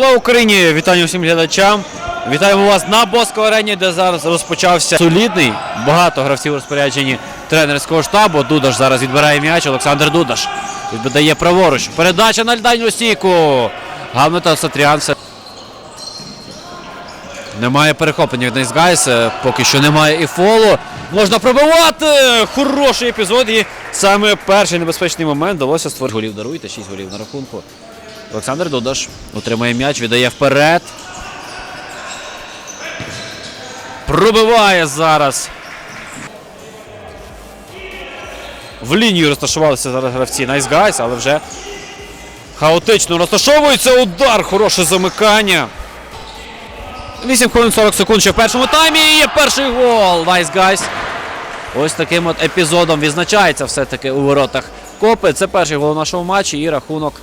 Слава Україні! Вітання всім глядачам. Вітаємо вас на Боско арені, де зараз розпочався солідний. Багато гравців у розпорядженні тренерського штабу. Дудаш зараз відбирає м'яч. Олександр Дудаш віддає праворуч. Передача на дальню стійку. Гамлета Сатріан. Немає перехоплення від Нейсгайс. Поки що немає і фолу. Можна пробивати! Хороший епізод. І саме перший небезпечний момент вдалося створити голів. Даруйте 6 голів на рахунку. Олександр Дудаш отримає м'яч, віддає вперед. Пробиває зараз. В лінію розташувалися зараз гравці Nice Guys, але вже хаотично розташовується удар. Хороше замикання. 8 хвилин 40 секунд ще в першому таймі. І є перший гол. Nice Guys. Ось таким от епізодом відзначається все-таки у воротах Копи. Це перший гол у нашому матчі і рахунок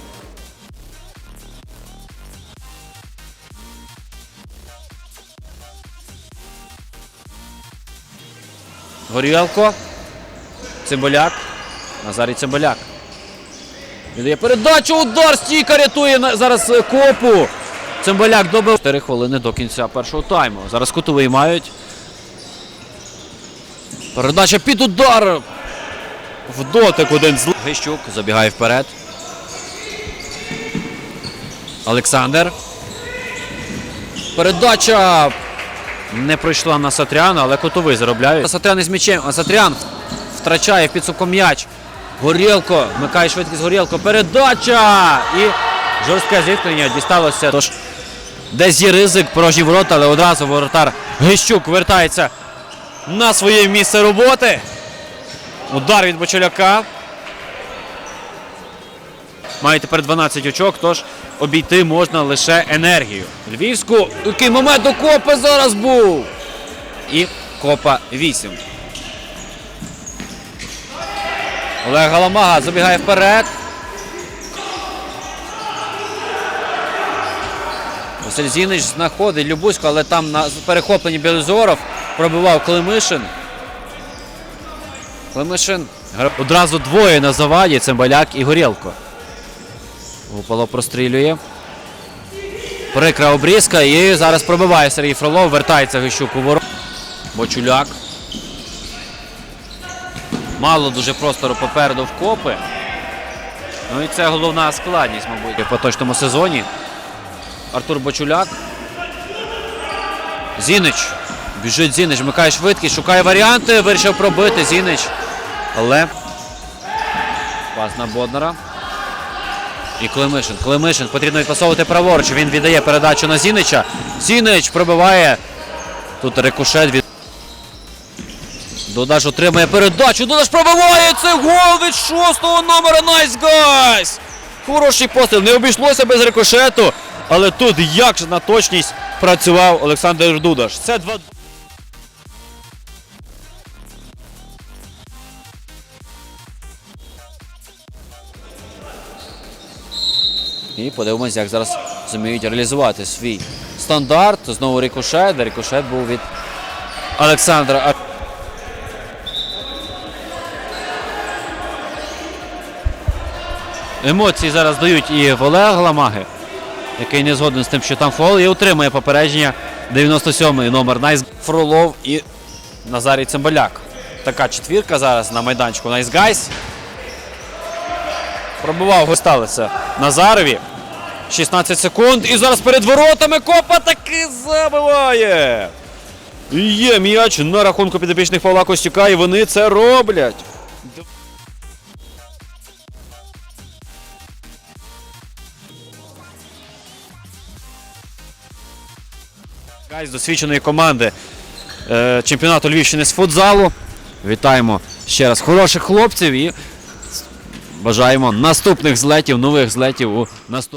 Горілко. Цимбаляк. Назарій Цимбаляк. Віддає передачу, удар, стійка рятує зараз е, копу. Цимбаляк добив 4 хвилини до кінця першого тайму. Зараз кутовий мають. Передача під удар. В дотик один з Гищук забігає вперед. Олександр. Передача не пройшла на Сатряна, але котовий заробляє. Сатрян із м'ячем, а Сатрян втрачає в підсумку м'яч. Горілко, вмикає швидкість Горілко. Передача! І жорстке зіткнення дісталося. Тож десь є ризик, порожні ворота, але одразу воротар Гищук вертається на своє місце роботи. Удар від Бочоляка. Має тепер 12 очок, тож обійти можна лише енергію. Львівську. Який момент до Копи зараз був. І Копа 8. Олег Галамага забігає вперед. Василь Зінич знаходить Любуську, але там на перехопленні Білозоров пробивав Климишин. Климишин одразу двоє на заваді Цимбаляк і Горілко. Гупало прострілює. Прикра обрізка і зараз пробиває Сергій Фролов, вертається Гищук у ворот. Бочуляк. Мало дуже простору попереду в копи. Ну і це головна складність, мабуть, в поточному сезоні. Артур Бочуляк. Зінич. Біжить Зінич, вмикає швидкість, шукає варіанти, вирішив пробити Зінич. Але пас на Боднара. І Климишин. Климишин потрібно відпасовувати праворуч. Він віддає передачу на Зінича. Зінич пробиває. Тут рикошет від. Додаш отримує передачу. Додаш пробиває. Це гол від шостого номера. Найс гайс! Хороший постріл. Не обійшлося без рикошету. Але тут як же на точність працював Олександр Дудаш. Це два. І подивимось, як зараз зуміють реалізувати свій стандарт. Знову рикошет. Рикошет був від Олександра. Емоції зараз дають і в Олега Ламаги, який не згоден з тим, що там фол, і отримує попередження 97-й номер Найс Фролов і Назарій Цимбаляк. Така четвірка зараз на майданчику Найс Гайс. Пробував сталося Назарові. 16 секунд. І зараз перед воротами Копа таки забиває. І Є м'яч на рахунку підопічних Павла Костюка, і вони це роблять. Гайз досвідченої команди е, чемпіонату Львівщини з футзалу. Вітаємо ще раз хороших хлопців і бажаємо наступних злетів, нових злетів у наступ.